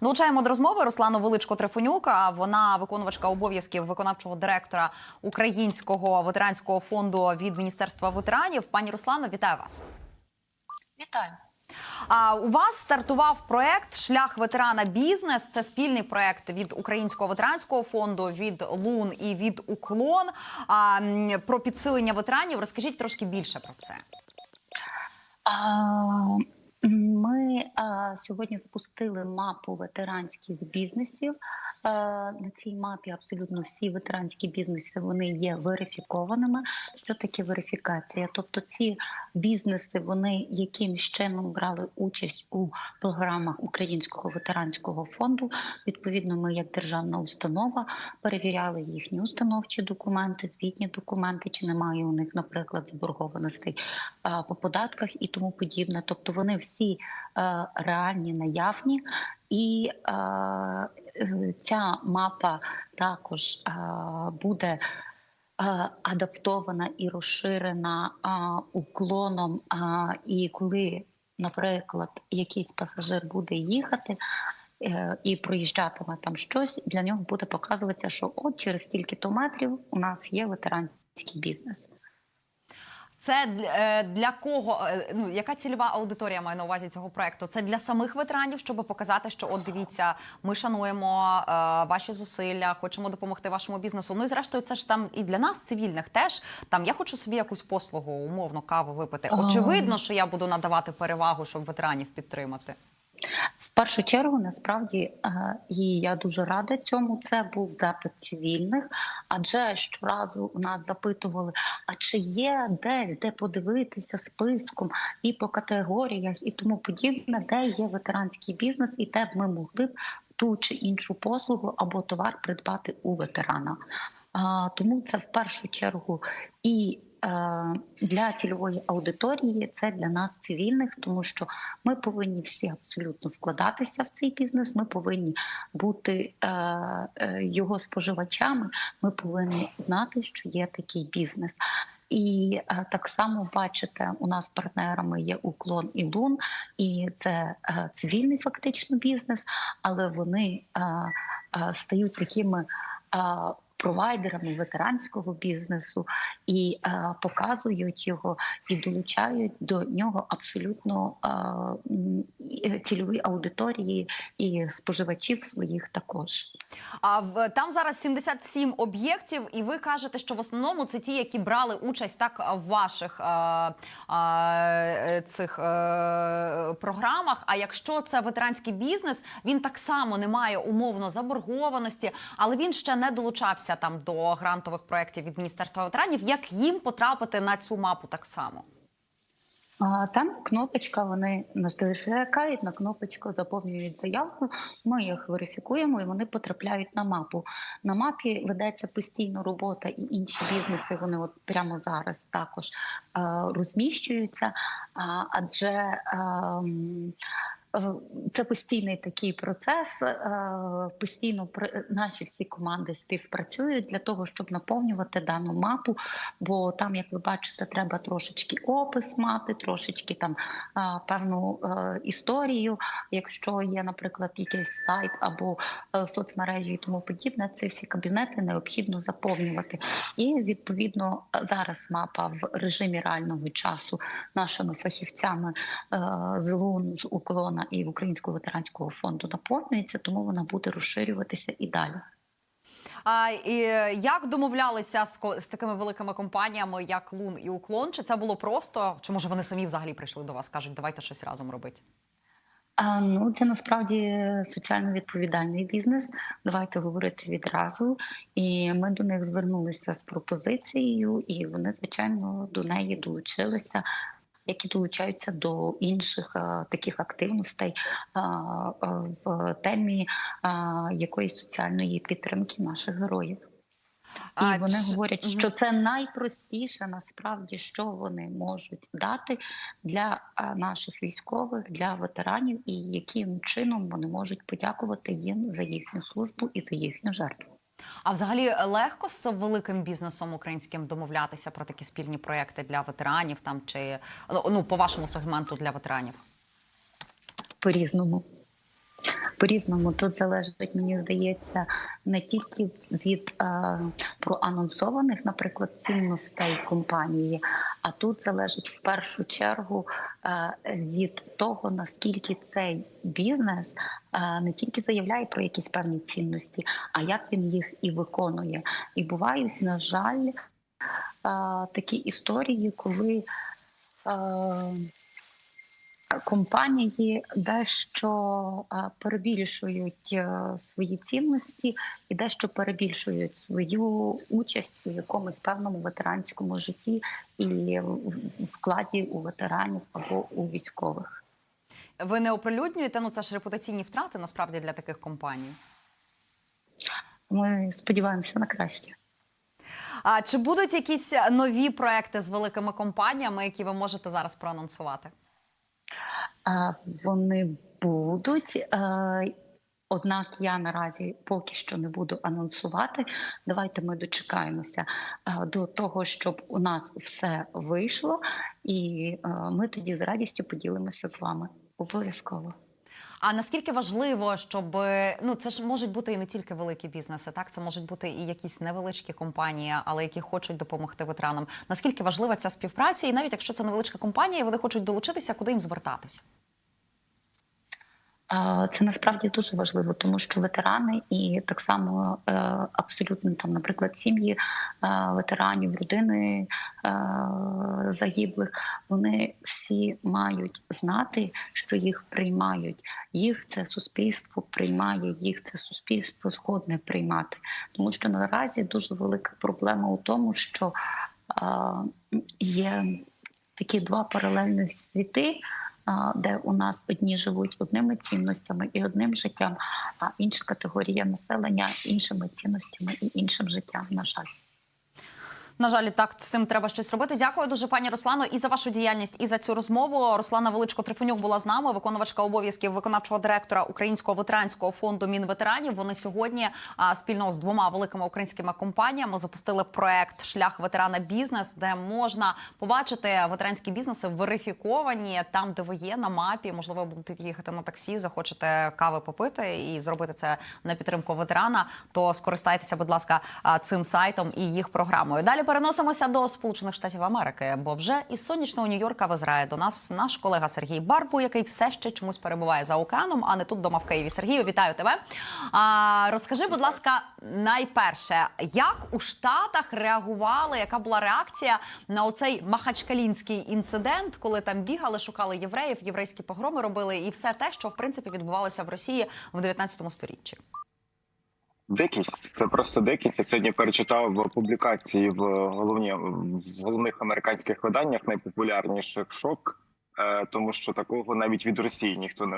Долучаємо до розмови Руслану Величко Трифонюка. Вона виконувачка обов'язків виконавчого директора Українського ветеранського фонду від Міністерства ветеранів. Пані Руслано, вітаю вас. Вітаю. А у вас стартував проект Шлях ветерана бізнес. Це спільний проект від Українського ветеранського фонду, від Лун і від Уклон. А, про підсилення ветеранів. Розкажіть трошки більше про це. А, Ми а, сьогодні запустили мапу ветеранських бізнесів. А, на цій мапі абсолютно всі ветеранські бізнеси вони є верифікованими. Що таке верифікація? Тобто ці бізнеси вони якимсь чином брали участь у програмах Українського ветеранського фонду. Відповідно, ми, як державна установа, перевіряли їхні установчі документи, звітні документи, чи немає у них, наприклад, заборгованостей по податках і тому подібне. Тобто вони всі е, реальні, наявні, і е, е, ця мапа також е, буде. е, Адаптована і розширена а, уклоном. А, і коли, наприклад, якийсь пасажир буде їхати е, і проїжджатиме там щось, для нього буде показуватися, що от через стільки-то метрів у нас є ветеранський бізнес. Це е, для кого е, ну яка цільова аудиторія має на увазі цього проекту? Це для самих ветеранів, щоб показати, що от дивіться, ми шануємо е, ваші зусилля, хочемо допомогти вашому бізнесу. Ну і зрештою, це ж там і для нас, цивільних, теж там я хочу собі якусь послугу, умовно каву випити. Очевидно, що я буду надавати перевагу, щоб ветеранів підтримати. Першу чергу, насправді, е, і я дуже рада цьому. Це був запит цивільних, адже щоразу у нас запитували: а чи є десь де подивитися списком і по категоріях, і тому подібне, де є ветеранський бізнес, і де б ми могли б ту чи іншу послугу або товар придбати у ветерана. Тому це в першу чергу і для цільової аудиторії це для нас цивільних, тому що ми повинні всі абсолютно вкладатися в цей бізнес. Ми повинні бути е, е, його споживачами. Ми повинні знати, що є такий бізнес. І е, так само бачите, у нас партнерами є уклон і лун, і це е, цивільний фактично бізнес, але вони е, е, стають такими. Е, Провайдерами ветеранського бізнесу і е, показують його і долучають до нього абсолютно е, цільові аудиторії і споживачів своїх також. А в там зараз 77 об'єктів, і ви кажете, що в основному це ті, які брали участь так в ваших а, а, цих е, програмах. А якщо це ветеранський бізнес, він так само не має умовно заборгованості, але він ще не долучався там до грантових проєктів від міністерства ветеранів. Як їм потрапити на цю мапу так само? Там кнопочка, вони натискають на кнопочку, заповнюють заявку. Ми їх верифікуємо і вони потрапляють на мапу. На мапі ведеться постійно робота, і інші бізнеси вони от прямо зараз також розміщуються. Адже ем, це постійний такий процес. е, Постійно наші всі команди співпрацюють для того, щоб наповнювати дану мапу. Бо там, як ви бачите, треба трошечки опис мати, трошечки там певну е, історію. Якщо є, наприклад, якийсь сайт або е, соцмережі і тому подібне, ці всі кабінети необхідно заповнювати. І відповідно зараз мапа в режимі реального часу нашими фахівцями е, з ЛУН, з уклона і Українського ветеранського фонду наповнюється, тому вона буде розширюватися і далі. А і як домовлялися з, з такими великими компаніями, як Лун і Уклон? Чи це було просто? Чи може вони самі взагалі прийшли до вас? кажуть, давайте щось разом робити? А, ну, це насправді соціально відповідальний бізнес. Давайте говорити відразу. І ми до них звернулися з пропозицією, і вони, звичайно, до неї долучилися. Які долучаються до інших а, таких активностей а, а, в темі а, якоїсь соціальної підтримки наших героїв. І А, вони чи- говорять, що це найпростіше насправді, що вони можуть дати для наших військових, для ветеранів, і яким чином вони можуть подякувати їм за їхню службу і за їхню жертву. А взагалі легко з великим бізнесом українським домовлятися про такі спільні проекти для ветеранів, там чи ну по вашому сегменту для ветеранів? По різному. По-різному тут залежить, мені здається, не тільки від е, проанонсованих, наприклад, цінностей компанії, а тут залежить в першу чергу е, від того, наскільки цей бізнес е, не тільки заявляє про якісь певні цінності, а як він їх і виконує. І бувають, на жаль, е, такі історії, коли. Е, компанії дещо е, перебільшують е, свої цінності і дещо перебільшують свою участь у якомусь певному ветеранському житті і вкладі у ветеранів або у військових. Ви не оприлюднюєте? Ну це ж репутаційні втрати насправді для таких компаній. Ми сподіваємося на краще. А чи будуть якісь нові проекти з великими компаніями, які ви можете зараз проанонсувати? Вони будуть. Однак я наразі поки що не буду анонсувати. Давайте ми дочекаємося до того, щоб у нас все вийшло, і ми тоді з радістю поділимося з вами. Обов'язково. А наскільки важливо, щоб ну це ж можуть бути і не тільки великі бізнеси, так це можуть бути і якісь невеличкі компанії, але які хочуть допомогти ветеранам. Наскільки важлива ця співпраця, і навіть якщо це невеличка компанія, і вони хочуть долучитися, куди їм звертатися? Це насправді дуже важливо, тому що ветерани і так само е, абсолютно там, наприклад, сім'ї е, ветеранів, родини е, загиблих, вони всі мають знати, що їх приймають. Їх це суспільство приймає, їх це суспільство згодне приймати. Тому що наразі дуже велика проблема у тому, що є такі два паралельних світи де у нас одні живуть одними цінностями і одним життям, а інша категорія населення іншими цінностями і іншим життям. На жаль. На жаль, так з цим треба щось робити. Дякую дуже, пані Руслано, і за вашу діяльність, і за цю розмову. Руслана Величко Трифонюк була з нами, виконувачка обов'язків виконавчого директора Українського ветеранського фонду Мінветеранів. Вони сьогодні спільно з двома великими українськими компаніями запустили проект Шлях ветерана бізнес, де можна побачити ветеранські бізнеси верифіковані там, де ви є на мапі. Можливо, будете їхати на таксі, захочете кави попити і зробити це на підтримку ветерана. То скористайтеся, будь ласка, цим сайтом і їх програмою. Далі переносимося до Сполучених Штатів Америки, бо вже із сонячного Нью-Йорка визирає до нас наш колега Сергій Барбу, який все ще чомусь перебуває за океаном, а не тут дома в Києві. Сергію, вітаю тебе. А, розкажи, будь ласка, найперше, як у Штатах реагували, яка була реакція на оцей махачкалінський інцидент, коли там бігали, шукали євреїв, єврейські погроми робили, і все те, що в принципі відбувалося в Росії в 19 сторіччі. Дикість це просто дикість. Я сьогодні перечитав публікації в головні в головних американських виданнях найпопулярніших шок, е, тому що такого навіть від Росії ніхто не